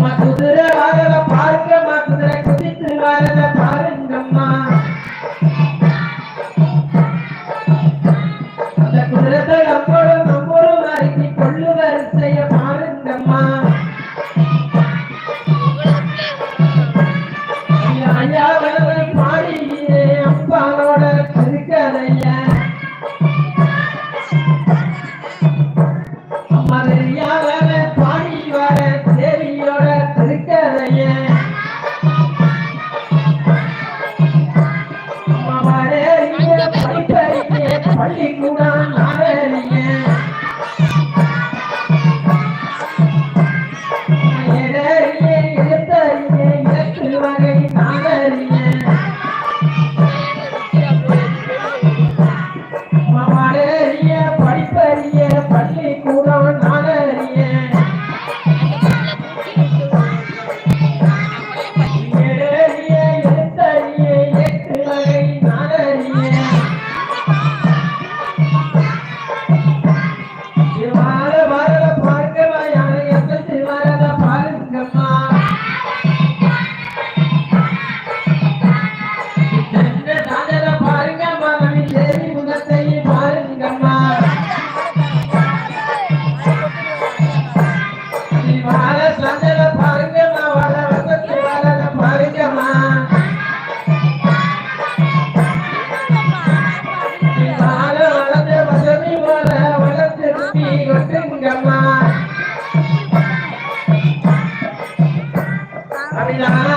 மதுரை வரல பார்க்க மதுரை குதித்து வரல பாருங்கம்மா. அந்த குதிரத்தை அப்போது நம்மளும் மறைக்கி கொள்ளு வரிசைய பாருங்கம்மா. ஐயா பாடியே அப்பாவோட திருக்கதையா? மல்லிகூ Yeah.